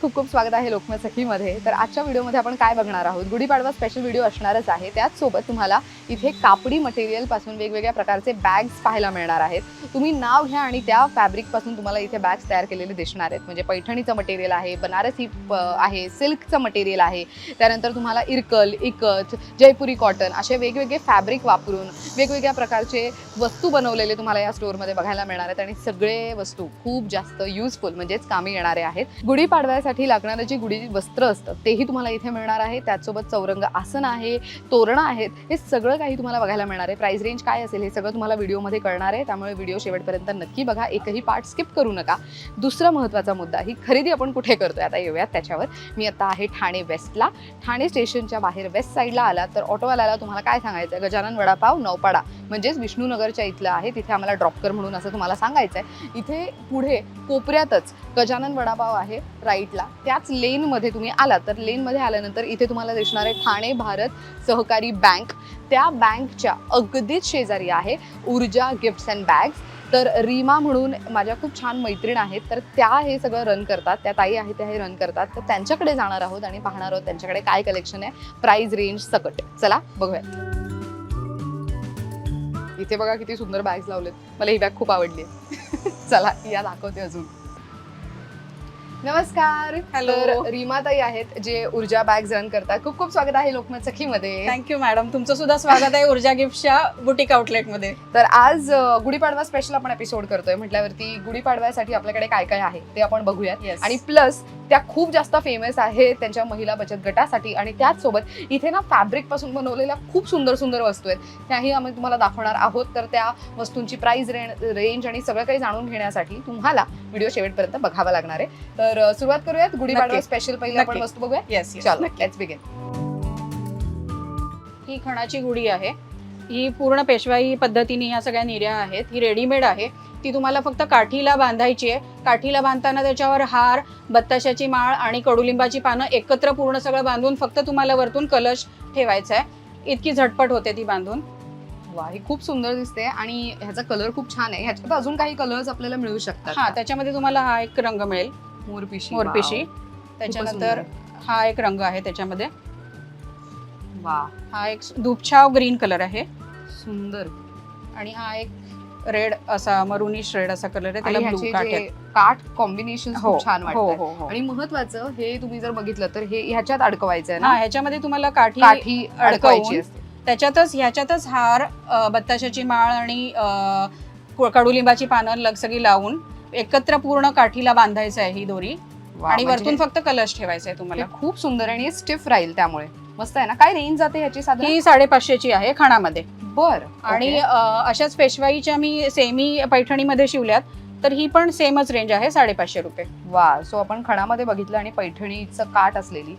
खूप खूप स्वागत आहे लोकमत सखीमध्ये. तर आजच्या व्हिडिओमध्ये आपण काय बघणार आहोत? गुढीपाडवा स्पेशल व्हिडिओ असणारच आहे. त्याचसोबत तुम्हाला इथे कापडी मटेरियलपासून वेगवेगळ्या प्रकारचे बॅग्स पाहायला मिळणार आहेत. तुम्ही नाव घ्या आणि त्या फॅब्रिकपासून तुम्हाला इथे बॅग्स तयार केलेले दिसणार आहेत. म्हणजे पैठणीचं मटेरियल आहे बनारसी आहे सिल्कचं मटेरियल आहे. त्यानंतर तुम्हाला इरकल इकत जयपुरी कॉटन असे वेगवेगळे फॅब्रिक वापरून वेगवेगळ्या प्रकारचे वस्तू बनवलेले तुम्हाला या स्टोअरमध्ये बघायला मिळणार आहेत. आणि सगळे वस्तू खूप जास्त युजफुल म्हणजेच कामी येणारे आहेत. गुढीपाडव्यासाठी लागणारं जी गुढी वस्त्र असतं तेही तुम्हाला इथे मिळणार आहे. त्याचसोबत चौरंग आसन आहे तोरणं आहेत. हे सगळं काही तुम्हाला बघायला मिळणार आहे. प्राइस रेंज काय असेल हे सगळं तुम्हाला व्हिडिओमध्ये कळणार आहे. त्यामुळे व्हिडिओ शेवटपर्यंत नक्की बघा. एकही पार्ट स्किप करू नका. दुसरा महत्त्वाचा मुद्दा ही खरेदी आपण कुठे करतोय? आता येऊयात त्याच्यावर. मी आता आहे ठाणे वेस्टला ठाणे स्टेशनच्या बाहेर वेस्ट साईडला आला तर ऑटोवाल्याला तुम्हाला काय सांगायचं आहे गजानन वडापाव नौपाडा म्हणजेच विष्णुनगरच्या इथलं आहे. तिथे आम्हाला ड्रॉप कर म्हणून असं तुम्हाला सांगायचं आहे इथे पुढे कोपऱ्यातच गजानन वडापाव आहे राईटला त्याच लेनमध्ये तुम्ही आलात. तर लेनमध्ये आल्यानंतर इथे तुम्हाला दिसणार आहे ठाणे भारत सहकारी बँक त्या बँकच्या अगदीच शेजारी आहे ऊर्जा गिफ्ट्स अँड बॅग्स. तर रीमा म्हणून माझ्या खूप छान मैत्रीण आहेत. तर त्या हे सगळं रन करतात. त्या ताई आहेत त्या हे रन करतात. तर त्यांच्याकडे जाणार आहोत आणि पाहणार आहोत त्यांच्याकडे काय कलेक्शन आहे. प्राईज रेंज सकट. चला बघूया. इथे बघा किती सुंदर बॅग्स लावलेत. मला ही बॅग खूप आवडली चला या दाखवते अजून. नमस्कार. Hello. तर रीमाताई आहेत जे ऊर्जा बॅग्स रन करतात. खूप खूप स्वागत आहे लोकमत सखीमध्ये. थँक्यू मॅडम तुमचं सुद्धा स्वागत आहे ऊर्जा गिफ्टच्या बुटीक आउटलेटमध्ये तर आज अ, गुढीपाडवा स्पेशल आपण एपिसोड करतोय. म्हटल्यावरती गुढीपाडव्यासाठी आपल्याकडे काय काय आहे ते आपण बघूयात. Yes. आणि प्लस त्या खूप जास्त फेमस आहेत त्यांच्या महिला बचत गटासाठी. आणि त्याच सोबत इथे ना फॅब्रिकपासून बनवलेल्या खूप सुंदर सुंदर वस्तू आहेत. त्याही आम्ही तुम्हाला दाखवणार आहोत. तर त्या वस्तूंची प्राइस रेंज आणि सगळं काही जाणून घेण्यासाठी तुम्हाला व्हिडिओ शेवटपर्यंत बघावा लागणार आहे. तर अ, सुरुवात करूयात? गुढीपाडवा नक्की. स्पेशल पहिले आपण नक्की. वस्तू बघूया. येस चलो लेट्स बिगिन ही खणाची गुढी आहे. ही पूर्ण पेशवाई पद्धतीने ह्या सगळ्या निर्या आहेत. ही रेडीमेड आहे. ती तुम्हाला फक्त काठीला बांधायची आहे. काठीला बांधताना त्याच्यावर हार बत्ताशाची माळ आणि कडुलिंबाची पानं एकत्र पूर्ण सगळं बांधून फक्त तुम्हाला वरतून कलश ठेवायचा आहे. इतकी झटपट होते ती बांधून. वा ही खूप सुंदर दिसते आणि ह्याचा कलर खूप छान आहे. ह्याच्यात अजून काही कलर्स आपल्याला मिळू शकतात हा त्याच्यामध्ये तुम्हाला हा एक रंग मिळेल. मोरपिशी. मोरपिशी. त्याच्यानंतर हा एक रंग आहे त्याच्यामध्ये. वा हा एक दुपछाव ग्रीन कलर आहे. सुंदर. आणि हा एक रेड असा मरुनिश रेड असा कलर आहे. त्याला काट कॉम्बिनेशन हो खूप छान हो वाटतं हो आणि महत्वाचं हे तुम्ही जर बघितलं तर हे ह्याच्यात अडकवायचं आहे ना ह्याच्यामध्ये तुम्हाला काठी काठी अडकवायची असते. त्याच्यातच ह्याच्यातच हार बत्ताशाची माळ आणि कडुलिंबाची पानं लग सगळी लावून एकत्र पूर्ण काठीला बांधायचं आहे ही दोरी. वा, आणि म्हणजे वरतून फक्त कलश ठेवायचा आहे तुम्हाला. खूप सुंदर आणि स्टिफ राहील त्यामुळे. मस्त आहे ना? काय रेंज जाते ह्याची साधारण? ही साडेपाचशेची आहे खणामध्ये. बर. आणि अ, अशाच पेशवाईच्या मी सेमी पैठणीमध्ये शिवल्यात तर ही पण सेमच रेंज आहे साडेपाचशे रुपये. वा सो आपण खणामध्ये बघितलं आणि पैठणीचं काठ असलेली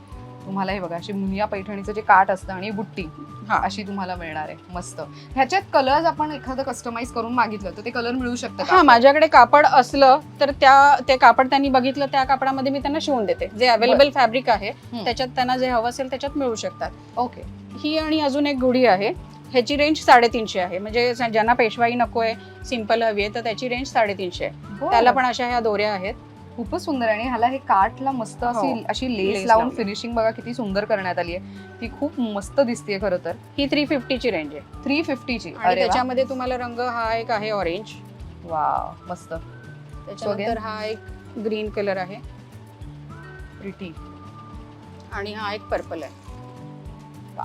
तुम्हाला हे बघा अशी मुनिया पैठणीचं जे काठ असतं आणि बुट्टी हा. अशी तुम्हाला मिळणार आहे. मस्त. ह्याच्यात कलर्स आपण एखादं कस्टमाइज करून मागितलं तर ते कलर मिळू शकतं का? हा माझ्याकडे कापड असलं तर त्या ते कापड त्यांनी बघितलं त्या कापडामध्ये मी त्यांना शिवून देते. जे अवेलेबल फॅब्रिक आहे. त्याच्यात त्यांना जे हवं असेल त्याच्यात मिळू शकतात. ओके ही आणि अजून एक गुढी आहे ह्याची रेंज साडेतीनशे आहे. म्हणजे ज्यांना पेशवाई नकोय सिंपल हवी आहे तर त्याची रेंज साडेतीनशे आहे. त्याला पण अशा ह्या दोऱ्या आहेत. खूपच सुंदर आहे. आणि ह्याला हे काठला मस्त अशी हो. अशी लेस लावून. फिनिशिंग बघा किती सुंदर करण्यात आली आहे. ती खूप मस्त दिसते खरं तर. ही थ्री फिफ्टीची रेंज आहे. थ्री फिफ्टीची त्याच्यामध्ये तुम्हाला रंग हा एक आहे ऑरेंज वा मस्त. त्याच्यानंतर हा एक ग्रीन कलर आहे. प्रिटी आणि हा एक पर्पल आहे.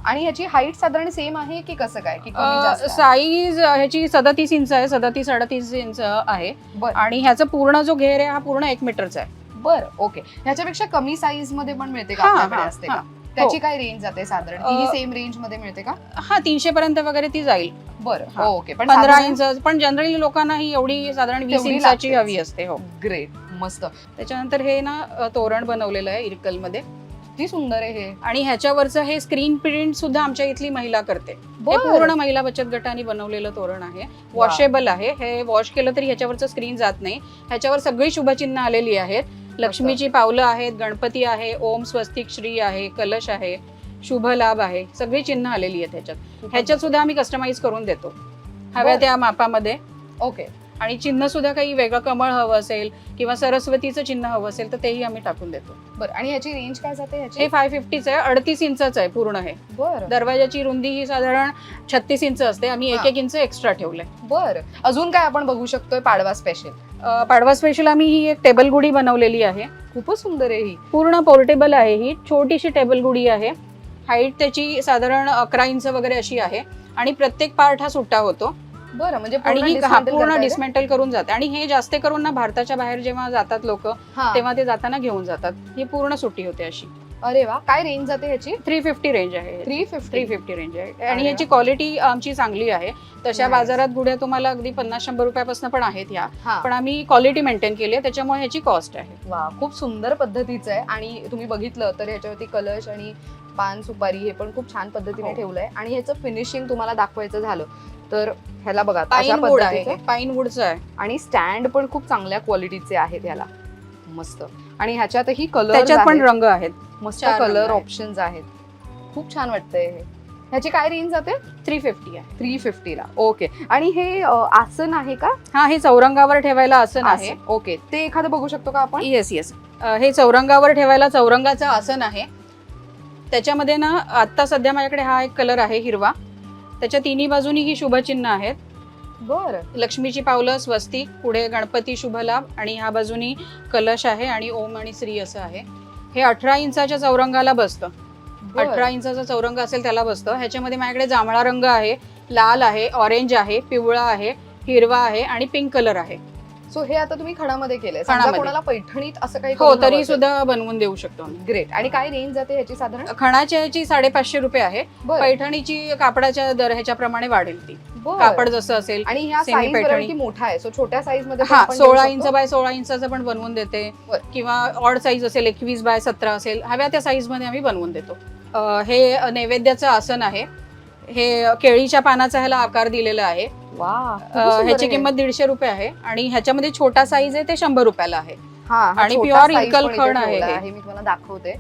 आणि ह्याची हाईट साधारण सेम आहे की कसं काय? की कमी जास्त आहे? साईज ह्याची सदतीस इंच आहे सदतीस अडतीस इंच आहे. बर. आणि ह्याचा पूर्ण जो घेर आहे हा पूर्ण एक मीटरचा आहे. बर ओके. ह्याच्यापेक्षा कमी साईजमध्ये पण मिळते का हा, आपल्याकडे हा, असते हा. का? त्याची हो. काय रेंज जाते साधारण? अ, तीही सेम रेंजमध्ये मिळते का? हा तीनशे पर्यंत वगैरे ती जाईल. बरं हा. ओके. पण पंधरा इंच पण जनरली लोकांना ही एवढी साधारण वीस तेवढी इंचाची लागतेच. हवी असते हो. ग्रेट मस्त. त्याच्यानंतर हे ना अ, तोरण बनवलेलं आहे इरकलमध्ये किती सुंदर आहे हे. आणि ह्याच्यावरचं हे स्क्रीन प्रिंट सुद्धा आमच्या इथली महिला करते. हे बरं. पूर्ण महिला बचत गटाने बनवलेलं तोरण आहे. वॉशेबल आहे. हे वॉश केलं तरी ह्याच्यावरचं स्क्रीन जात नाही. ह्याच्यावर सगळी शुभचिन्ह आलेली आहेत. लक्ष्मीची पावलं आहेत गणपती आहे ओम स्वस्तिक श्री आहे कलश आहे शुभ लाभ आहे. सगळी चिन्ह आलेली आहेत ह्याच्यात. ह्याच्यात सुद्धा आम्ही कस्टमाइज करून देतो. हव्या बरं. त्या मापामध्ये. ओके. आणि चिन्ह सुद्धा काही वेगळं कमळ हवं असेल किंवा सरस्वतीचं चिन्ह हवं असेल तर तेही आम्ही टाकून देतो. बरं आणि ह्याची रेंज काय जाते हे फाय फिफ्टीचं आहे अडतीस इंचाचं आहे पूर्ण हे. बरं. दरवाजाची रुंदी ही साधारण छत्तीस इंच असते आम्ही एक. एक इंच एक्स्ट्रा ठेवलंय. बरं अजून काय आपण बघू शकतोय पाडवा स्पेशल पाडवा स्पेशल आम्ही ही एक टेबल गुढी बनवलेली आहे. खूपच सुंदर आहे ही. पूर्ण पोर्टेबल आहे ही छोटीशी टेबल गुढी आहे. हाईट त्याची साधारण अकरा इंच वगैरे अशी आहे. आणि प्रत्येक पार्ट हा सुट्टा होतो. बरं म्हणजे आणि ही हा पूर्ण? डिसमेंटल करून जाते. आणि हे जास्त करून ना भारताच्या बाहेर जेव्हा जातात लोक. तेव्हा ते जाताना घेऊन जातात. ही पूर्ण सुट्टी होते अशी. अरे वा काय रेंज जाते ह्याची? थ्री फिफ्टी रेंज आहे three three fifty fifty range आहे. आणि वा. याची क्वालिटी आमची चांगली आहे. तशा. बाजारात गुड्या तुम्हाला अगदी पन्नास शंभर रुपयापासून पण आहेत ह्या. पण आम्ही क्वालिटी मेंटेन केली आहे. त्याच्यामुळे ह्याची कॉस्ट आहे. वा खूप सुंदर पद्धतीचं आहे. आणि तुम्ही बघितलं तर ह्याच्यावरती कलश आणि पान सुपारी हे पण खूप छान पद्धतीने हो. ठेवलंय. आणि ह्याचं फिनिशिंग तुम्हाला दाखवायचं झालं. तर ह्याला बघा पाईन वूड आहे. पाईन वूडचं आहे. आणि स्टँड पण खूप चांगल्या क्वालिटीचे आहेत ह्याला. मस्त. आणि ह्याच्यातही कलर त्याच्यात पण रंग आहेत. मस्त कलर आहेत. ऑप्शन्स आहेत. खूप छान वाटतंय हे. ह्याची काय रेंज जाते? थ्री फिफ्टी आहे. थ्री फिफ्टीला ओके आणि हे आसन आहे का? हा हे चौरंगावर ठेवायला आसन आहे. ओके ते एखादं बघू शकतो का आपण? येस येस हे चौरंगावर ठेवायला चौरंगाचं आसन आहे. त्याच्यामध्ये ना आत्ता सध्या माझ्याकडे हा एक कलर आहे हिरवा. त्याच्या तिन्ही बाजूनी ही शुभचिन्ह आहेत. बर. लक्ष्मीची पावलं स्वस्तिक पुढे गणपती शुभलाभ आणि ह्या बाजूनी कलश आहे आणि ओम आणि श्री असं आहे. हे अठरा इंचाच्या चौरंगाला बसतं. अठरा इंचाचा चौरंग असेल त्याला बसतं. ह्याच्यामध्ये माझ्याकडे जांभळा रंग आहे लाल आहे ऑरेंज आहे पिवळा आहे हिरवा आहे आणि पिंक कलर आहे. सो हे आता तुम्ही खणामध्ये केलंय समजा खणामध्ये. कोणाला पैठणीत असं काही हो तरी सुद्धा बनवून देऊ शकतो आम्ही. ग्रेट आणि काय रेंज जाते ह्याची साधारण खणाच्या याची साडेपाचशे रुपये आहे बरं. पैठणीची कापडाच्या दर ह्याच्याप्रमाणे वाढेल ती बरं. कापड जसं असेल आणि ह्या Semi साईज पैठणी. बऱ्यापैकी मोठा आहे सो छोट्या साईजमध्ये पण हा आपण देऊ सोळा शकतो. इंच बाय सोळा इंचाचं पण बनवून देते बरं. किंवा ऑड साईज असेल एकवीस बाय सतरा असेल हव्या त्या साईजमध्ये आम्ही बनवून देतो अं, हे नैवेद्याचं आसन आहे हे केळीच्या पानाचा ह्याला आकार दिलेला आहे वा ह्याची. किंमत दीडशे रुपये आहे आणि ह्याच्यामध्ये छोटा साईज आहे ते शंभर रुपयाला आहे. हा हा आणि पण इथे खण आहे हे. मी तुम्हाला दाखवते.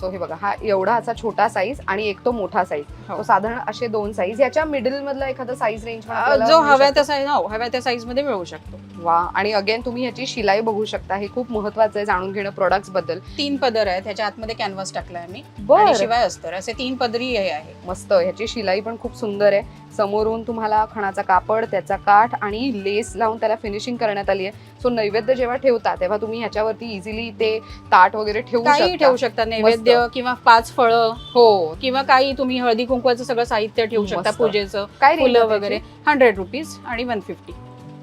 सो हे बघा हा एवढा असा छोटा साईज आणि एक तो मोठा साईज हो. तो साधारण असे दोन साईज याच्या मिडल मधला एखादा साईज रेंज जो हव्या त्या साईज हो हव्या त्या साईजमध्ये मिळू शकतो. वा आणि अगेन तुम्ही ह्याची शिलाई बघू शकता. हे खूप महत्वाचं आहे जाणून घेणं प्रोडक्ट्सबद्दल. तीन पदर आहेत ह्याच्या आतमध्ये कॅनव्हास टाकलाय बरं. शिवाय अस्तर असे तीन पदरी हे आहे. मस्त ह्याची शिलाई पण खूप सुंदर आहे. समोरून तुम्हाला खणाचा कापड त्याचा काठ आणि लेस लावून त्याला फिनिशिंग करण्यात आली आहे. सो नैवेद्य जेव्हा ठेवता तेव्हा तुम्ही ह्याच्यावरती इझिली ते ताट वगैरे ठेवू ठेवू शकता नैवेद्य किंवा पाच फळं हो. किंवा काही तुम्ही हळदी कुंकवाचं सगळं साहित्य ठेवू शकता. पूजेचं. काय फुलं वगैरे. हंड्रेड रुपीज आणि वन फिफ्टी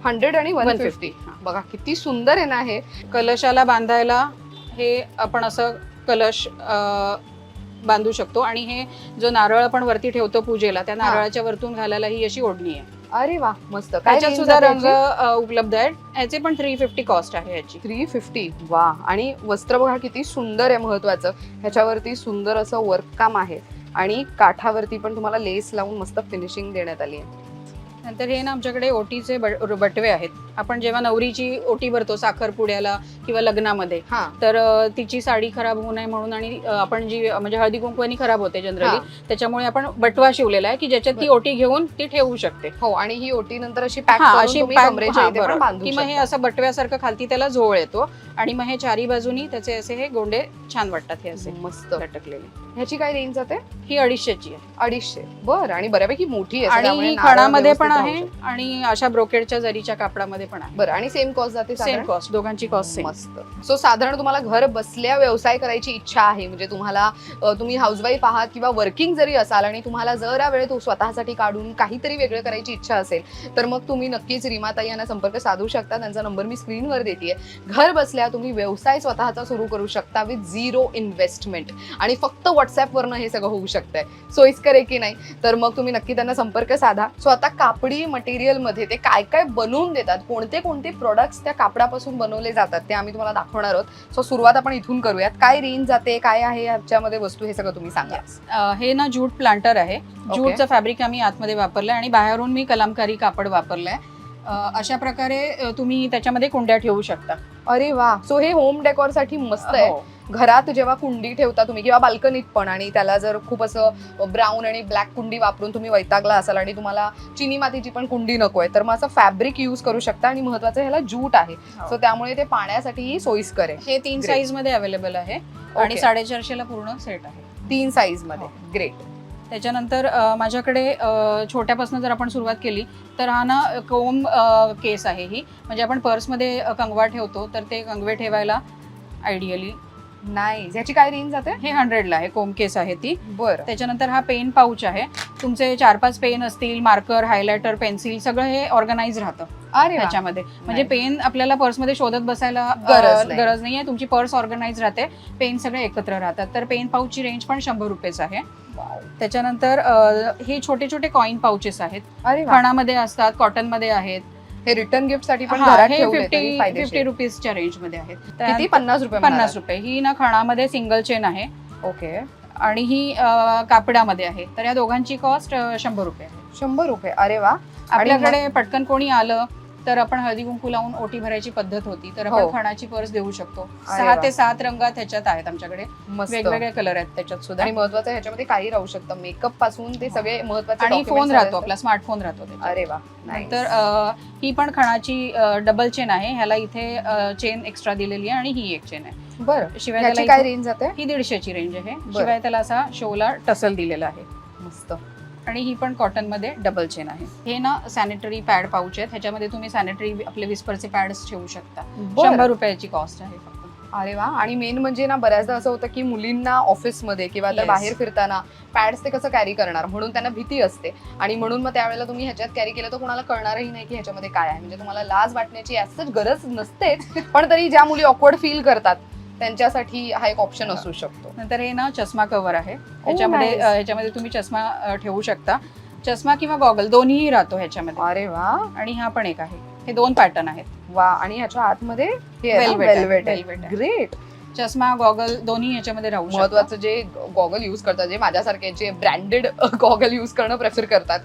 हंड्रेड आणि वन 150. फिफ्टी बघा किती सुंदर आहे ना हे. कलशाला बांधायला हे आपण असं कलश बांधू शकतो आणि हे जो नारळ आपण वरती ठेवतो पूजेला त्या नारळाच्या वरतून घालायला ही अशी ओढणी आहे. अरे वा मस्त. काय त्याच्यात सुद्धा रंग अं, उपलब्ध आहेत. ह्याचे पण थ्री फिफ्टी कॉस्ट आहे याची. थ्री फिफ्टी वा. आणि वस्त्र बघा किती सुंदर आहे महत्वाचं. ह्याच्यावरती सुंदर असं वर्क काम आहे. आणि काठावरती पण तुम्हाला लेस लावून मस्त फिनिशिंग देण्यात आली आहे. नंतर हे ना आमच्याकडे ओटीचे बट- बटवे आहेत. आपण जेव्हा नवरीची ओटी भरतो साखरपुड्याला किंवा लग्नामध्ये हा. तर अ, तिची साडी खराब होऊ नये म्हणून आणि अ, आपण जी म्हणजे हळदी कुंकवानी खराब होते जनरली त्याच्यामुळे आपण बटवा शिवलेला आहे की ज्याच्यात ती बरं. ओटी घेऊन ती ठेवू शकते. हो आणि ही ओटी नंतर अशी पॅक हा अशी तुम्ही pack- कमरेच्या हा, इथे पण बरोबर. बांधू की मग हे शकता. असं बटव्यासारखं खालती त्याला जोळ येतो आणि मग हे चारी बाजूनी त्याचे असे हे गोंडे छान वाटतात हे असे मस्त. लटकलेले. ह्याची काय रेंज जाते ही अडीचशेची आहे. अडीचशे. बर आणि बऱ्यापैकी मोठी आहे आणि त्यामुळे ही नारळ खणामध्ये पण व्यवस्थित आहे. आणि अशा ब्रोकेडच्या जरीच्या कापडामध्ये पण आहे. बरं आणि सेम कॉस्ट जाते सेम? कॉस्ट दोघांची कॉस्ट सेम मस्त. सो साधारण तुम्हाला घर बसल्या व्यवसाय करायची इच्छा आहे. म्हणजे तुम्हाला तुम्ही हाऊसवाईफ आहात किंवा वर्किंग जरी असाल आणि तुम्हाला जरा वेळ तो स्वतःसाठी काढून काहीतरी वेगळं करायची इच्छा असेल तर मग तुम्ही नक्कीच रीमाताई यांना संपर्क साधू शकता. त्यांचा नंबर मी स्क्रीनवर देते घर बसल्या तुम्ही व्यवसाय स्वतःचा सुरू करू शकता विथ झिरो इन्व्हेस्टमेंट आणि फक्त व्हॉट्सअपवरनं हे सगळं होऊ शकतंय. सोयीस्कर आहे की नाही? तर मग तुम्ही नक्की त्यांना संपर्क साधा. सो आता कापडी मटेरियलमध्ये ते काय काय बनवून देतात कोणते कोणते प्रोडक्ट्स त्या कापडापासून बनवले जातात ते आम्ही तुम्हाला दाखवणार आहोत. सो सुरुवात आपण इथून करूयात. काय रेंज जाते काय आहे ह्याच्यामध्ये वस्तू हे सगळं तुम्ही सांगा. हे ना जूट प्लांटर आहे. जूटचं फॅब्रिक आम्ही आतमध्ये वापरलंय आणि बाहेरून मी कलामकारी कापड वापरलंय. अशा प्रकारे तुम्ही त्याच्यामध्ये कुंड्या ठेवू शकता. अरे वा! सो हे होम डेकोरसाठी मस्त आहे. हो. घरात जेव्हा कुंडी ठेवता तुम्ही किंवा बाल्कनीत पण आणि त्याला जर खूप असं ब्राऊन आणि ब्लॅक कुंडी वापरून तुम्ही वैतागला असाल आणि तुम्हाला चिनी मातीची पण कुंडी नकोय तर मग असं फॅब्रिक यूज करू शकता आणि महत्वाचं ह्याला जूट आहे. सो त्यामुळे ते पाण्यासाठीही सोयीस्कर आहे. हे तीन. साईजमध्ये अवेलेबल आहे आणि Okay. साडेचारशे ला पूर्ण सेट आहे. तीन साईजमध्ये. हो. ग्रेट त्याच्यानंतर अ, माझ्याकडे छोट्यापासून जर आपण सुरुवात केली तर हा ना कोम केस आहे ही. म्हणजे आपण पर्समध्ये कंगवा ठेवतो तर ते कंगवे ठेवायला आयडियली नाही. ह्याची काय रेंज जाते? हे हंड्रेडला आहे. कोम केस आहे ती. बरं. त्याच्यानंतर हा पेन पाऊच आहे. तुमचे चार पाच पेन असतील मार्कर हायलायटर पेन्सिल सगळं हे ऑर्गनाइज राहतं अरे. त्याच्यामध्ये. म्हणजे. पेन आपल्याला पर्समध्ये शोधत बसायला गरज नाही. नाहीये. तुमची पर्स ऑर्गनाइज राहते. पेन सगळे एकत्र राहतात. तर पेन पाऊचची रेंज पण शंभर रुपयेच आहे. त्याच्यानंतर हे छोटे छोटे कॉइन पाऊचेस आहेत. अरे. खणामध्ये असतात कॉटनमध्ये आहेत. हे रिटर्न गिफ्टसाठी पण हा, घरात हे ठेवले फिफ्टी तरी फिफ्टी फायदेशीर. रुपीजच्या रेंजमध्ये आहेत. किती? त्यानंतर पन्नास रुपये पन्नास रुपये. ही ना खणामध्ये सिंगल चेन आहे. ओके. आणि ही अ, कापडामध्ये आहे. तर या दोघांची कॉस्ट शंभर रुपये आहे. शंभर रुपये. अरे वा. आपल्याकडे पटकन कोणी आलं तर आपण हळदी कुंकू लावून ओटी भरायची पद्धत होती तर आपण हो. खणाची पर्स देऊ शकतो. अरे सहा वा. ते सात रंगात ह्याच्यात आहेत आमच्याकडे. मस्त. वेगवेगळे कलर आहेत त्याच्यात सुद्धा. आणि महत्वाचं ह्याच्यामध्ये काही राहू शकतं. मेकअपपासून ते सगळे महत्त्वाचे आणि documents फोन राहतो आपला स्मार्टफोन राहतो. त्याच्यात. अरे वा. नंतर अ, ही पण खणाची डबल चेन आहे. ह्याला इथे चेन एक्स्ट्रा दिलेली आहे आणि ही एक चेन आहे. बरं. शिवाय ह्याची त्याला काय इथे- रेंज जाते? ही दीडशेची रेंज आहे. शिवाय त्याला असा शोला टसल दिलेला आहे. मस्त. आणि ही पण कॉटनमध्ये डबल चेन आहे. हे ना सॅनिटरी पॅड पाऊच आहेत. ह्याच्यामध्ये तुम्ही सॅनिटरी आपले विस्परचे पॅड्स ठेवू शकता. शंभर रुपयाची कॉस्ट आहे फक्त. अरे वा. आणि मेन म्हणजे ना बऱ्याचदा असं होतं की मुलींना ऑफिसमध्ये किंवा तर Yes. बाहेर फिरताना पॅड्स ते कसं कॅरी करणार? म्हणून त्यांना भीती असते. आणि म्हणून मग त्यावेळेला तुम्ही ह्याच्यात कॅरी केलं तर कोणाला कळणारही नाही की ह्याच्यामध्ये काय आहे. म्हणजे तुम्हाला लाज वाटण्याची असंच गरज नसते पण तरी ज्या मुली ऑकवर्ड फील करतात त्यांच्यासाठी हा एक ऑप्शन असू शकतो. नंतर हे ना चष्मा कव्हर आहे. ह्याच्यामध्ये nice. अ, ह्याच्यामध्ये तुम्ही चष्मा अ, ठेवू शकता. चष्मा किंवा गॉगल दोन्हीही राहतो ह्याच्यामध्ये. अरे वा. आणि हा पण एक आहे. हे दोन पॅटर्न आहेत. वा. आणि ह्याच्या आतमध्ये Velvet आहे, वेल्वेट velvet आहे. ग्रेट चष्मा गॉगल दोन्ही ह्याच्यामध्ये राहू शकतात. महत्वाचं जे गॉगल युज करतात जे माझ्यासारखे जे ब्रँडेड गॉगल युज करणं प्रेफर करतात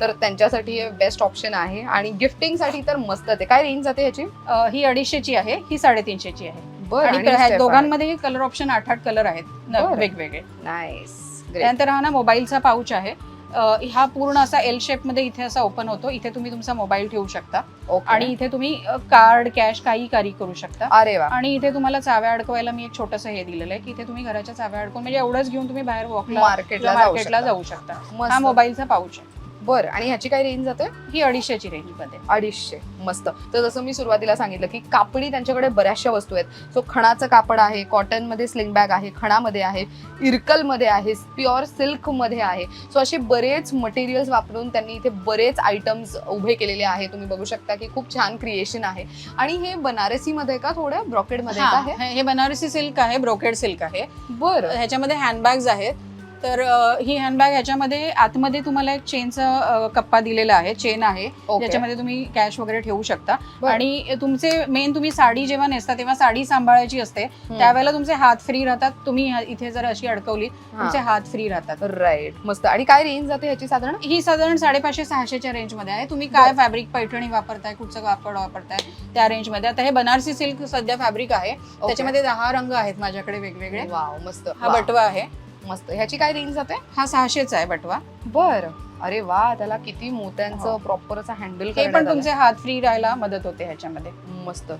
तर त्यांच्यासाठी हे बेस्ट ऑप्शन आहे. आणि गिफ्टिंगसाठी तर मस्त आहे. काय रेंज जाते ह्याची? अ, ही अडीचशेची आहे. ही साडेतीनशेची आहे. बरं. आणि ह्या दोघांमध्ये कलर ऑप्शन आठ आठ कलर आहेत. न- बरं. वेगवेगळे. नाईस त्यानंतर हा ना मोबाईलचा पाऊच आहे. अ, हा पूर्ण असा एल शेपमध्ये इथे असा ओपन होतो. इथे तुम्ही तुमचा मोबाईल ठेवू शकता. आणि इथे तुम्ही कार्ड कॅश काही कॅरी करू शकता. अरे वा. आणि इथे तुम्हाला चाव्या अडकवायला मी एक छोटंसं हे दिलेलं आहे की इथे तुम्ही घराच्या चाव्या अडकून म्हणजे एवढंच घेऊन तुम्ही बाहेर वॉकला मार्केटला जाऊ मार्केटला शकता. जाऊ शकता. हा मस्त. मोबाईलचा पाऊच आहे. बरं आणि ह्याची काय रेंज जाते? ही अडीचशेची रेंजमध्ये. अडीचशे मस्त. तर जसं मी सुरुवातीला सांगितलं की कापडी त्यांच्याकडे बऱ्याचशा वस्तू आहेत. सो खणाचं कापड आहे कॉटनमध्ये स्लिंग बॅग आहे खणामध्ये आहे इरकलमध्ये आहे प्युअर सिल्कमध्ये आहे. सो असे बरेच मटेरियल्स वापरून त्यांनी इथे बरेच आयटम्स उभे केलेले आहे तुम्ही बघू शकता की खूप छान क्रिएशन आहे. आणि हे बनारसी मध्ये का थोड्या ब्रॉकेडमध्ये का हा, आहे हे हे बनारसी सिल्क आहे ब्रोकेड सिल्क आहे. बरं. ह्याच्यामध्ये हँडबॅग्स आहेत. तर ही हँडबॅग ह्याच्यामध्ये आतमध्ये तुम्हाला एक चेनचा कप्पा दिलेला आहे चेन आहे. ओके ज्याच्यामध्ये तुम्ही कॅश वगैरे ठेवू शकता. आणि तुमचे मेन तुम्ही साडी जेव्हा नेसता तेव्हा साडी सांभाळायची असते. त्यावेळेला तुमचे हात फ्री राहतात. तुम्ही इथे जर अशी अडकवली तुमचे हात फ्री राहतात. राईट मस्त. आणि काय रेंज जाते ह्याची साधारण? ही साधारण साडेपाचशे सहाशेच्या रेंजमध्ये आहे. तुम्ही काय फॅब्रिक पैठणी वापरताय कुठचं कापड वापरताय त्या रेंजमध्ये आता हे बनारसी सिल्क सध्या फॅब्रिक आहे. त्याच्यामध्ये दहा रंग आहेत माझ्याकडे वेगवेगळे. वाव मस्त. हा बटवा आहे. मस्त. ह्याची काय रेंज जाते? हा सहाशेचा आहे बटवा. बर. अरे वा त्याला किती मोत्यांचं. प्रॉपर असं हँडल हे पण तुमचे हात फ्री राहायला मदत होते ह्याच्यामध्ये. मस्त.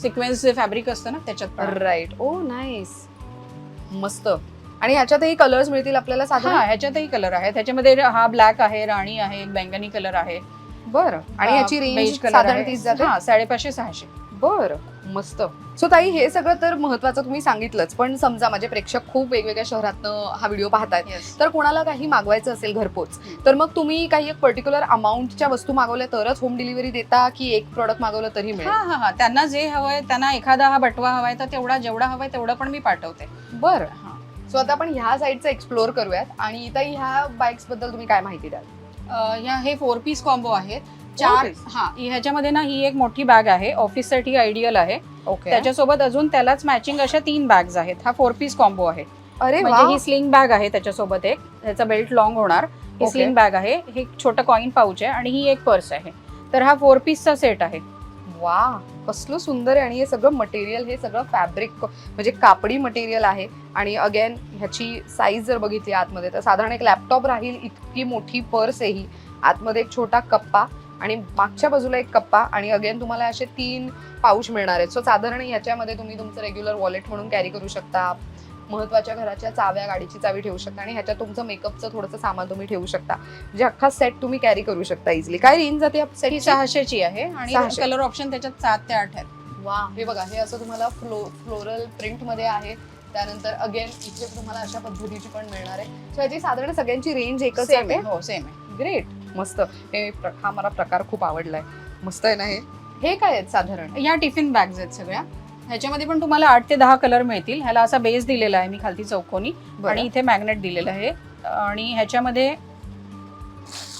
सिक्वेन्स जे फॅब्रिक असतं ना त्याच्यात. राईट ओ नाईस मस्त. आणि ह्याच्यातही कलर्स मिळतील आपल्याला हा साधारण ह्याच्यातही कलर आहे त्याच्यामध्ये हा ब्लॅक आहे राणी आहे बैंगनी कलर आहे. बर. आणि ह्याची रेंज साधारण. तीस जाते? हा साडेपाचशे सहाशे. बर. मस्त. सो ताई हे सगळं तर महत्वाचं तुम्ही सांगितलंच पण समजा माझे प्रेक्षक खूप वेगवेगळ्या शहरातनं हा व्हिडिओ पाहतात तर कोणाला काही मागवायचं असेल घरपोच तर मग तुम्ही काही एक पर्टिक्युलर अमाऊंटच्या वस्तू मागवल्या तरच होम डिलिव्हरी देता की एक प्रोडक्ट मागवलं तरी मिळेल? हा हा हा. त्यांना जे हवंय त्यांना एखादा हा बटवा हवाय तर तेवढा जेवढा हवाय तेवढं पण मी पाठवते. बरं. हा. सो आता आपण ह्या साईडचं एक्सप्लोअर करूयात. आणि ताई ह्या बाईक्सबद्दल तुम्ही काय माहिती द्याल? अ, ह्या हे फोर पीस कॉम्बो आहेत. चार? हा ह्याच्यामध्ये ना ही एक मोठी बॅग आहे. ऑफिससाठी आयडियल आहे. ओके त्याच्यासोबत अजून त्यालाच मॅचिंग अशा तीन बॅग्स आहेत. हा फोर पीस कॉम्बो आहे. अरे म्हणजे ही स्लिंग बॅग आहे त्याच्यासोबत एक. त्याचा बेल्ट लॉंग होणार. ही. स्लिंग बॅग आहे. हे एक छोटं कॉइन पाऊच आहे आणि ही एक पर्स आहे. तर हा फोर पीसचा सेट आहे. वा कसलं सुंदर आहे. आणि हे सगळं मटेरियल हे सगळं फॅब्रिक म्हणजे कापडी मटेरियल आहे. आणि अगेन ह्याची साईज जर बघितली आतमध्ये तर साधारण एक लॅपटॉप राहील इतकी मोठी पर्स आहे ही. आतमध्ये एक छोटा कप्पा. आणि मागच्या बाजूला एक कप्पा आणि अगेन तुम्हाला असे तीन पाऊच मिळणार आहेत. सो साधारण याच्यामध्ये तुम्ही तुमचं रेग्युलर वॉलेट म्हणून कॅरी करू शकता. महत्त्वाच्या घराच्या चाव्या गाडीची चावी ठेवू शकता आणि ह्याच्यात तुमचं मेकअपचं थोडंसं सामान तुम्ही ठेवू शकता. म्हणजे अख्खा सेट तुम्ही कॅरी करू शकता इझिली काय रेंज जाते सेट सहाशेची आहे आणि 600. कलर ऑप्शन त्याच्यात सात ते आठ आहेत. वा हे बघा हे असं तुम्हाला फ्लो फ्लोरल प्रिंटमध्ये आहे. त्यानंतर अगेन इथे तुम्हाला अशा पद्धतीची पण मिळणार आहे. सो याची साधारण सगळ्यांची रेंज एकच सेम आहे. आहे. हो सेम आहे. ग्रेट मस्त. हे प्र- हा मला प्रकार खूप आवडलाय. मस्त आहे ना हे? हे काय आहेत साधारण? या टिफिन बॅग्स आहेत सगळ्या. ह्याच्यामध्ये पण तुम्हाला आठ ते दहा कलर मिळतील. ह्याला असा बेस दिलेला आहे मी खालती चौकोनी. आणि इथे मॅग्नेट दिलेलं आहे. आणि ह्याच्यामध्ये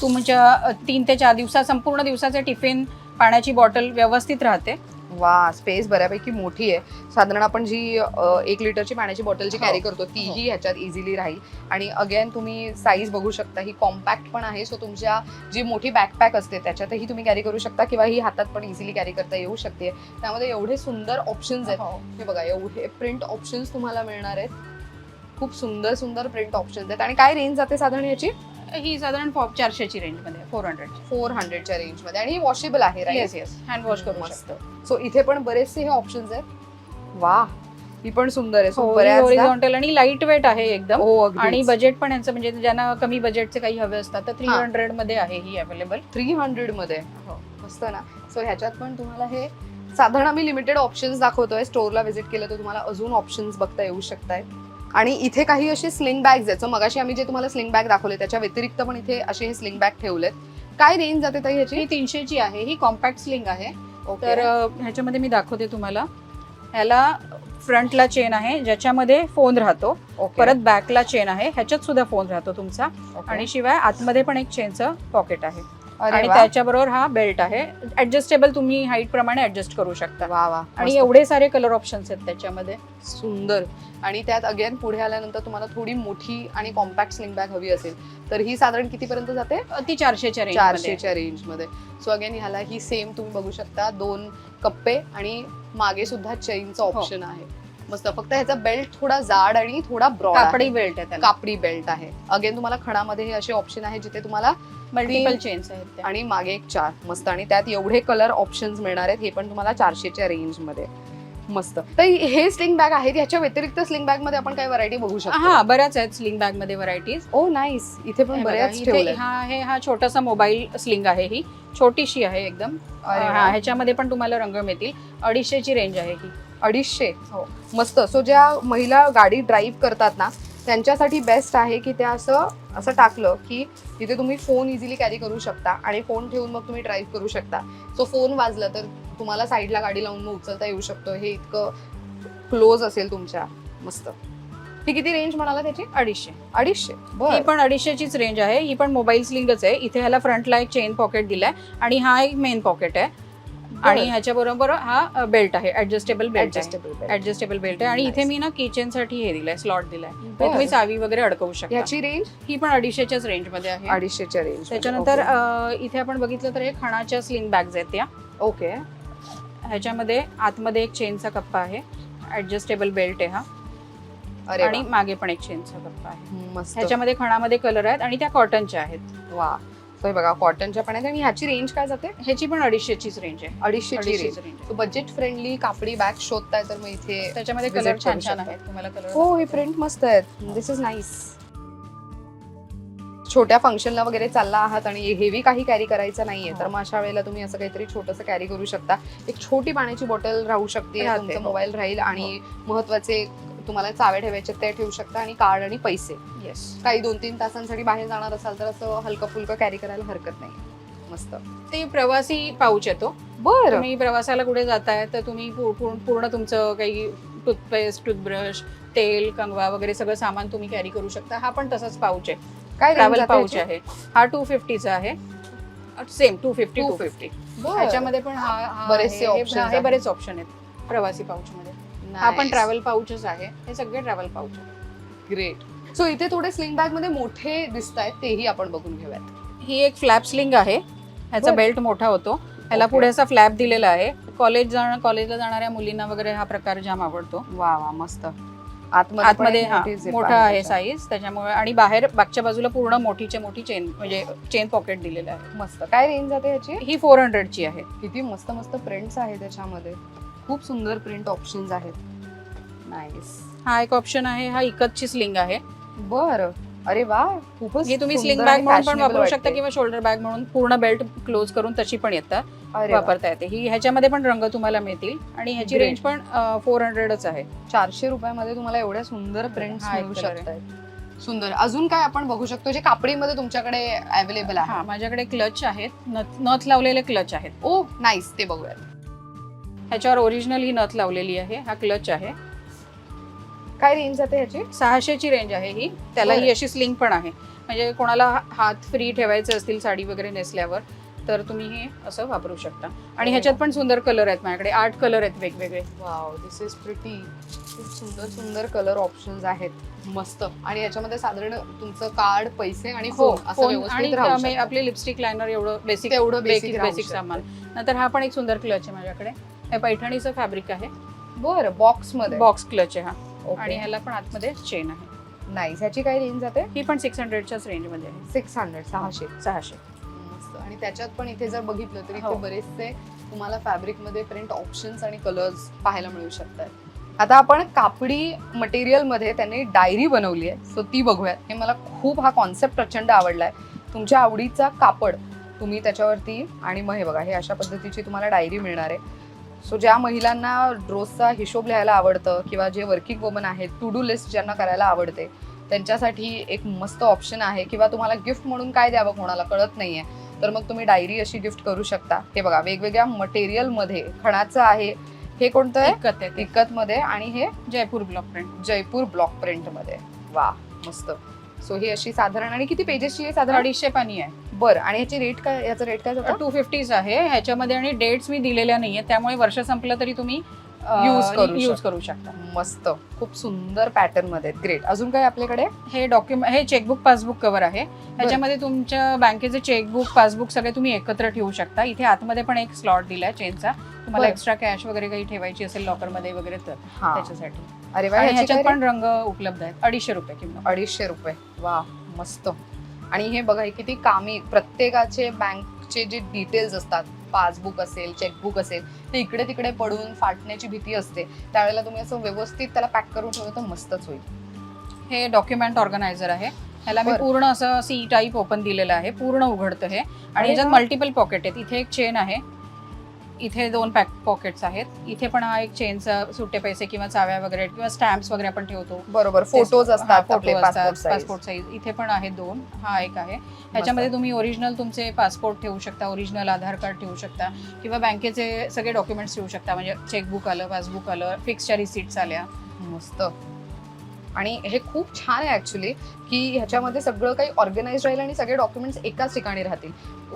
तुमच्या तीन ते चार दिवसा संपूर्ण दिवसाचे टिफिन पाण्याची बॉटल व्यवस्थित राहते. वा स्पेस बऱ्यापैकी मोठी आहे. साधारण आपण जी अ, एक लिटरची पाण्याची बॉटल जी हो. कॅरी करतो तीही ह्याच्यात इझिली राहील. आणि अगेन तुम्ही साईज बघू शकता ही कॉम्पॅक्ट पण आहे. सो तुमच्या जी मोठी बॅकपॅक असते त्याच्यातही तुम्ही कॅरी करू शकता किंवा ही हातात पण इझिली कॅरी करता येऊ शकते. त्यामध्ये एवढे सुंदर ऑप्शन्स आहेत. हे. बघा एवढे प्रिंट ऑप्शन्स तुम्हाला मिळणार आहेत. खूप सुंदर सुंदर प्रिंट ऑप्शन्स आहेत. आणि काय रेंज जाते साधारण याची? ही साधारण चारशेची रेंजमध्ये फोर हंड्रेड फोर हंड्रेडच्या रेंजमध्ये आणि ही वॉशेबल आहे right? Yes yes hand wash करू मस्त. सो इथे पण बरेचसे हे ऑप्शन्स आहेत. वा ही पण सुंदर आहे हो, होरिझॉन्टल आणि लाइट वेट आहे एकदम. हो आणि बजेट पण यांचं म्हणजे ज्यांना कमी बजेटचे काही हवे असतात तर थ्री हा. हंड्रेडमध्ये आहे ही अवेलेबल थ्री हंड्रेडमध्ये. मस्त ना. सो ह्याच्यात पण तुम्हाला हे साधारण आम्ही लिमिटेड ऑप्शन्स दाखवतोय. स्टोअरला व्हिजिट केलं तर तुम्हाला अजून ऑप्शन्स बघता येऊ शकतायत. आणि इथे काही असे स्लिंग बॅग्स आहेत. सो मगाशी आम्ही जे तुम्हाला स्लिंग बॅग दाखवले त्याच्या व्यतिरिक्त पण इथे असे हे स्लिंग बॅग ठेवलेत. काय रेंज जाते ताई ह्याची? ही तीनशेची आहे. ही कॉम्पॅक्ट स्लिंग आहे. तर ह्याच्यामध्ये मी दाखवते तुम्हाला. ह्याला फ्रंटला चेन आहे ज्याच्यामध्ये फोन राहतो. परत बॅकला चेन आहे. ह्याच्यात सुद्धा फोन राहतो तुमचा. आणि शिवाय आतमध्ये पण एक चेनचं पॉकेट आहे. अरे आणि वा. त्याच्याबरोबर हा बेल्ट आहे. ऍडजस्टेबल तुम्ही हाईट प्रमाणे ऍडजस्ट करू शकता. वा वा. आणि. एवढे सारे कलर ऑप्शन्स आहेत त्याच्यामध्ये. सुंदर. आणि त्यात अगेन पुढे आल्यानंतर तुम्हाला थोडी मोठी आणि कॉम्पॅक्ट स्लिंग बॅग हवी असेल तर ही साधारण कितीपर्यंत जाते? ती चारशेच्या रेंज चारशेच्या रेंजमध्ये सो अगेन ह्याला ही सेम तुम्ही बघू शकता दोन कप्पे आणि मागे सुद्धा चेनचं हो. ऑप्शन आहे. मस्त. फक्त ह्याचा बेल्ट थोडा जाड आणि थोडा ब्रॉड कापडी बेल्ट आहे त्याला. कापडी बेल्ट आहे. अगेन तुम्हाला खणामध्ये हे असे ऑप्शन आहे जिथे तुम्हाला मल्टिपल चेन्स आहेत त्या. आणि मागे एक चार. मस्त. आणि त्यात एवढे कलर ऑप्शन्स मिळणार आहेत हे पण तुम्हाला चारशेच्या रेंजमध्ये मस्त. तर हे स्लिंग बॅग आहेत. ह्याच्या व्यतिरिक्त स्लिंग बॅगमध्ये आपण काही व्हरायटी बघू शकतो. हा बऱ्याच आहेत स्लिंग बॅगमध्ये व्हरायटीज ओ नाईस इथे पण बऱ्याच ठेवल्या. हा आहे हा छोटासा मोबाईल स्लिंग आहे ही. छोटीशी आहे एकदम. अरे हा. ह्याच्यामध्ये पण तुम्हाला रंग मिळतील. अडीचशेची रेंज आहे ही. अडीचशे हो. मस्त. सो ज्या महिला गाडी ड्राईव्ह करतात ना त्यांच्यासाठी बेस्ट आहे की त्या असं असं टाकलं की तिथे तुम्ही फोन इझिली कॅरी करू शकता आणि फोन ठेवून मग तुम्ही ड्राईव्ह करू शकता. सो फोन वाजला तर तुम्हाला साईडला गाडी लावून मग उचलता येऊ शकतो. हे इतकं क्लोज असेल तुमच्या. मस्त. ही किती रेंज म्हणाला त्याची? अडीचशे. अडीचशे. ही पण अडीचशेचीच रेंज आहे. ही पण मोबाईल स्लिंगच आहे. इथे ह्याला फ्रंटला एक चेन पॉकेट दिलाय आणि हा एक मेन पॉकेट आहे. आणि ह्याच्या बरोबर हा बेल्ट आहे. ऍडजस्टेबल बेल्ट ऍडजस्टेबल बेल्ट आहे. आणि इथे. मी ना किचनसाठी हे दिलंय स्लॉट दिलाय. तुम्ही चावी वगैरे अडकवू शकता. ह्याची रेंज ही पण अडीचशेच्याच रेंजमध्ये आहे. अडीचशेच्या रेंज त्याच्यानंतर इथे आपण बघितलं तर हे खणाच्या स्लिंग बॅग्स आहेत त्या. ओके. ह्याच्यामध्ये आतमध्ये एक चेनचा कप्पा आहे. ऍडजस्टेबल बेल्ट आहे हा. अरे आणि. मागे पण एक चेनचा कप्पा आहे. ह्याच्यामध्ये खणामध्ये कलर आहेत आणि त्या कॉटनच्या आहेत. वा. हे बघा कॉटनच्या पण आहेत आणि ह्याची रेंज काय जाते? ह्याची पण अडीचशेचीच रेंज आहे. अडीचशेची रेंज. बजेट फ्रेंडली कापडी बॅग शोधताय तर मग इथे त्याच्यामध्ये कलर छान छान. आहेत. तुम्हाला कलर हो हे प्रिंट मस्त आहेत. दिस इज नाईस छोट्या फंक्शनला वगैरे चालला आहात आणि हेवी काही कॅरी करायचं नाहीये तर मग अशा वेळेला तुम्ही असं काहीतरी छोटंसं कॅरी करू शकता. एक छोटी पाण्याची बॉटल राहू शकते तुमचा हो. मोबाईल राहील आणि महत्त्वाचे तुम्हाला चावे ठेवायचे ते ठेवू शकता आणि कार्ड आणि पैसे. येस काही दोन तीन तासांसाठी बाहेर जाणार असाल तर असं हलकं फुलकं कॅरी करायला हरकत नाही. मस्त. ते प्रवासी पाऊच येतो. बरं. तुम्ही प्रवासाला कुठे जाताय तर तुम्ही पूर्ण तुमचं काही टूथपेस्ट टूथब्रश तेल कंगवा वगैरे सगळं सामान तुम्ही कॅरी करू शकता. हा पण तसाच पाऊच आहे. काय ट्रॅव्हल पाऊच आहे. हा टू फिफ्टीचा आहे. Same two fifty two 250. Fifty. ह्याच्यामध्ये पण हा बरेचसे. बरेच ऑप्शन आहेत प्रवासी पाऊच मध्ये हा पण. ट्रॅव्हल पाऊचच आहे. हे सगळे ट्रॅव्हल पाऊच आहे ग्रेट सो इथे थोडे स्लिंग बॅगमध्ये मोठे दिसत आहेत तेही आपण बघून घेऊयात. ही एक फ्लॅप स्लिंग आहे. ह्याचा. बेल्ट मोठा होतो. ह्याला. पुढे असा फ्लॅप दिलेला आहे. कॉलेज जाण कॉलेजला जाणाऱ्या मुलींना वगैरे हा प्रकार जाम आवडतो. वा वा मस्त. आतमध्ये मोठी आहे. साईज त्याच्यामुळे आणि बाहेर मागच्या बाजूला पूर्ण मोठीच्या मोठी चेन म्हणजे चेन पॉकेट दिलेलं आहे. मस्त. काय रेंज जाते याची? ही फोर हंड्रेडची आहे. किती मस्त मस्त प्रिंट्स आहेत त्याच्यामध्ये. खूप सुंदर प्रिंट ऑप्शन्स आहेत. नाईस हा एक ऑप्शन आहे हा इकतची स्लिंग आहे. बर. अरे वा खूपच ही तुम्ही सुंदर स्लिंग आणि बॅग म्हणून पण fashionable वापरू शकता वाटते. किंवा शोल्डर बॅग म्हणून पूर्ण बेल्ट क्लोज करून तशी पण येतात. अरे वा. वापरता येते. ही ह्याच्यामध्ये पण रंग तुम्हाला मिळतील आणि ह्याची Great. रेंज पण फोर हंड्रेडच आहे. चारशे रुपयामध्ये तुम्हाला एवढ्या सुंदर प्रिंट्स हा एक मिळू color आहे. शकतात सुंदर. अजून काय आपण बघू शकतो जे कापडीमध्ये तुमच्याकडे अवेलेबल आहे? हा माझ्याकडे क्लच आहेत. नथ नथ लावलेले क्लच आहेत. ओ नाईस ते बघूयात. ह्याच्यावर ओरिजिनल ही नथ लावलेली आहे. हा क्लच आहे. काय रेंज जाते ह्याची? सहाशेची रेंज आहे ही. त्याला. ही अशी स्लिंग पण आहे. म्हणजे कोणाला हात फ्री ठेवायचे असतील साडी वगैरे नेसल्यावर तर तुम्ही हे असं वापरू शकता. आणि. ह्याच्यात पण सुंदर कलर आहेत माझ्याकडे. आठ कलर आहेत वेगवेगळे. वाव दिस इज प्रिटी खूप सुंदर सुंदर कलर ऑप्शन्स आहेत. मस्त. आणि याच्यामध्ये साधारण तुमचं कार्ड पैसे आणि हो आणि. आपले लिपस्टिक लायनर एवढं बेसिक basic बेसिक बेसिक. सामान. नंतर हा पण एक सुंदर क्लच आहे माझ्याकडे. हे पैठणीचं फॅब्रिक आहे. बरं बॉक्समध्ये बॉक्स क्लच आहे हा. आणि ह्याला पण आतमध्ये चेन आहे. नाईस ह्याची काय रेंज जाते ही पण सिक्स हंड्रेडच्याच रेंजमध्ये आहे. सिक्स हंड्रेड सहाशे. सहाशे. आणि त्याच्यात पण इथे जर बघितलं तर इथे हो. बरेचसे तुम्हाला फॅब्रिकमध्ये प्रिंट ऑप्शन्स आणि कलर्स पाहायला मिळू शकतात. आता आपण कापडी मटेरियलमध्ये त्यांनी डायरी बनवली आहे. सो ती बघूयात. हे मला खूप हा कॉन्सेप्ट प्रचंड आवडलाय. तुमच्या आवडीचा कापड तुम्ही त्याच्यावरती आणि मग हे बघा हे अशा पद्धतीची तुम्हाला डायरी मिळणार आहे. सो ज्या महिलांना ड्रोसचा हिशोब लिहायला आवडतं किंवा जे वर्किंग वुमन आहेत टू डू लिस्ट ज्यांना करायला आवडते त्यांच्यासाठी एक मस्त ऑप्शन आहे. किंवा तुम्हाला गिफ्ट म्हणून काय द्यावं कोणाला कळत नाहीये. तर मग तुम्ही डायरी अशी गिफ्ट करू शकता. हे बघा वेगवेगळ्या मटेरियलमध्ये खणाचं आहे. हे कोणतं आहे? इकत आहे इकत मध्ये आणि हे Jaipur block print Jaipur block प्रिंटमध्ये. वा मस्त. सो ही अशी साधारण आणि किती पेजेसची आहे साधारण? अडीचशे पाणी आहे. बरं. आणि ह्याची रेट काय याचं रेट काय टू फिफ्टीज आहे. ह्याच्यामध्ये आणि डेट्स मी दिलेल्या नाहीये. त्यामुळे वर्ष संपलं तरी तुम्ही Use करू यूज. करू शकता. मस्त. खूप सुंदर पॅटर्नमध्ये ग्रेट अजून काय आपल्याकडे? हे डॉक्युमेंट हे चेकबुक पासबुक कव्हर आहे. ह्याच्यामध्ये तुमच्या बँकेचे चेकबुक पासबुक सगळे तुम्ही एकत्र ठेवू शकता. इथे आतमध्ये पण एक स्लॉट दिलाय चेनचा तुम्हाला. एक्स्ट्रा कॅश वगैरे काही ठेवायची असेल लॉकरमध्ये वगैरे तर त्याच्यासाठी. अरे वा आणि ह्याची ह्याच्यात काय पण रंग उपलब्ध आहेत. अडीचशे रुपये किंमत. अडीचशे रुपये. वा मस्त. आणि हे बघा हे किती कामी प्रत्येकाचे बँकचे जे डिटेल्स असतात पासबुक असेल चेकबुक असेल ते इकडे तिकडे पडून फाटण्याची भीती असते. त्यावेळेला तुम्ही असं व्यवस्थित त्याला पॅक करून ठेवलं तर मस्तच होईल. हे डॉक्युमेंट ऑर्गनायझर आहे. ह्याला मी बरं. पूर्ण असं सी टाईप ओपन दिलेलं आहे. पूर्ण उघडतं हे. आणि अरे ह्याच्यात वा. मल्टिपल पॉकेट आहेत. इथे एक चेन आहे. इथे दोन पॅक पॉकेट्स आहेत. इथे पण हा एक चेनचा सुट्टे पैसे किंवा चाव्या वगैरे किंवा स्टॅम्प्स वगैरे आपण ठेवतो. बरोबर फोटोज असतात फोटो असतात. पासपोर्ट साईज इथे पण आहेत दोन. हा एक आहे. ह्याच्यामध्ये तुम्ही ओरिजिनल तुमचे पासपोर्ट ठेवू शकता ओरिजिनल आधार कार्ड ठेवू शकता किंवा बँकेचे सगळे डॉक्युमेंट्स ठेवू शकता. म्हणजे चेकबुक आलं पासबुक आलं फिक्सच्या रिसिट्स आल्या. मस्त. आणि हे खूप छान आहे ऍक्च्युली की ह्याच्यामध्ये सगळं काही ऑर्गनाइज राहील आणि सगळे डॉक्युमेंट्स एकाच ठिकाणी राहतील.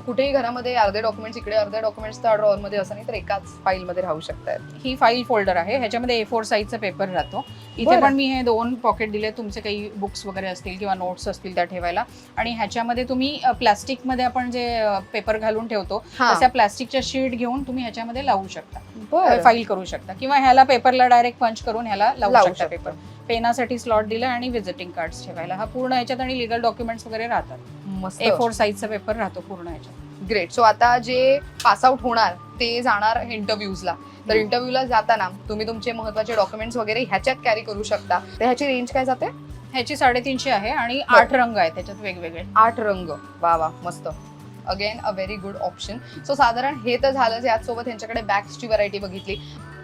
कुठेही घरामध्ये अर्धे डॉक्युमेंट्स इकडे अर्धे डॉक्युमेंट्स त्या ड्रॉवर मध्ये असं नाही तर एकाच फाईल मध्ये राहू शकतात. ही फाईल फोल्डर आहे. ह्याच्यामध्ये ए फोर साईजचा पेपर राहतो. इथे. पण मी हे दोन पॉकेट दिले. तुमचे काही बुक्स वगैरे असतील किंवा नोट्स असतील त्या ठेवायला. आणि ह्याच्यामध्ये तुम्ही प्लास्टिकमध्ये आपण जे पेपर घालून ठेवतो तशा प्लास्टिकच्या शीट घेऊन तुम्ही ह्याच्यामध्ये लावू शकता. फाईल करू शकता. किंवा ह्याला पेपरला डायरेक्ट पंच करून ह्याला लावू शकता. पेपर पेनासाठी स्लॉट दिला आणि व्हिजिटिंग कार्ड्स ठेवायला. हा पूर्ण ह्याच्यात आणि लिगल डॉक्युमेंट्स वगैरे राहतात. मस्त. ए फोर साईजचा पेपर राहतो पूर्ण ह्याच्यात ग्रेट सो आता जे पास आउट होणार ते जाणार इंटरव्ह्यूजला तर. इंटरव्ह्यूला जाताना तुम्ही तुमचे महत्त्वाचे डॉक्युमेंट्स वगैरे ह्याच्यात कॅरी करू शकता. तर ह्याची रेंज काय जाते? ह्याची साडेतीनशे आहे आणि. आठ रंग आहेत त्याच्यात वेगवेगळे. आठ रंग. वा वा मस्त. Again uh very good option so साधारण हे तर झालं याचसोबत ह्यांच्याकडे बॅग्सची व्हरायटी बघितली.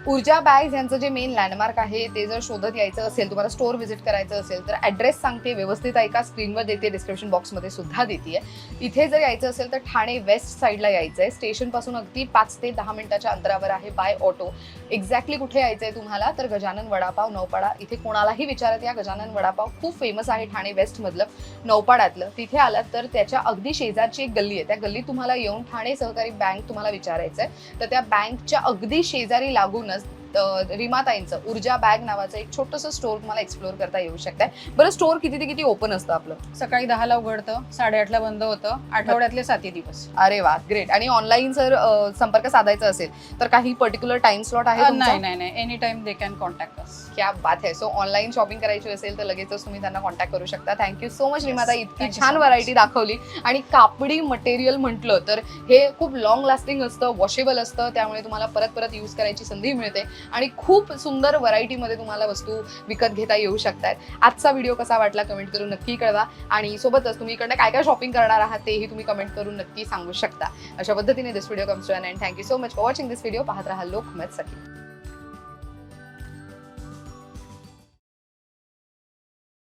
ऊर्जा बॅग्स यांचं जे मेन लँडमार्क आहे ते जर शोधत यायचं असेल तुम्हाला स्टोअर व्हिजिट करायचं असेल तर ॲड्रेस सांगते व्यवस्थित ऐका स्क्रीनवर देते डिस्क्रिप्शन बॉक्समध्ये सुद्धा देते इथे जर यायचं असेल तर ठाणे वेस्ट साईडला यायचं आहे स्टेशनपासून अगदी पाच ते दहा मिनिटाच्या अंतरावर आहे बाय ऑटो एक्झॅक्टली कुठे यायचं आहे तुम्हाला? तर गजानन वडापाव नौपाडा इथे कोणालाही विचारत या गजानन वडापाव खूप फेमस आहे ठाणे वेस्टमधलं नौपाड्यातलं तिथे आलात तर त्याच्या अगदी शेजारची एक गल्ली आहे. त्या गल्लीत तुम्हाला येऊन ठाणे सहकारी बँक तुम्हाला विचारायचं आहे तर त्या बँकच्या अगदी शेजारी लागूनच अं, रीमाताईंचं ऊर्जा बॅग नावाचं एक छोटंसं स्टोर तुम्हाला एक्सप्लोर करता येऊ शकतंय. बरं स्टोर किती ते किती ओपन असतं आपलं? सकाळी दहाला उघडतं साडेआठला बंद होतं आठवड्यातले सातही दिवस. अरे वा ग्रेट आणि ऑनलाईन जर संपर्क साधायचा असेल तर काही पर्टिक्युलर टाइम स्लॉट आहे? नाही नाही नाही. Any time they can contact us क्या बात आहे सो ऑनलाईन शॉपिंग करायची असेल तर लगेचच तुम्ही त्यांना कॉन्टॅक्ट करू शकता. थँक्यू सो मच रिमाता इतकी छान व्हरायटी. दाखवली. आणि कापडी मटेरियल म्हटलं तर हे खूप लॉंग लास्टिंग असतं वॉशेबल असतं. त्यामुळे तुम्हाला परत परत यूज करायची संधी मिळते. आणि खूप सुंदर व्हरायटीमध्ये तुम्हाला वस्तू विकत घेता येऊ शकतात. आजचा व्हिडिओ कसा वाटला कमेंट करून नक्की कळवा आणि सोबतच तुम्ही इकडनं काय काय शॉपिंग करणार आहात तेही तुम्ही कमेंट करून नक्की सांगू शकता. अशा पद्धतीने this video comes to and thank you so much for watching this video पाहत राहा लोकमत सखी.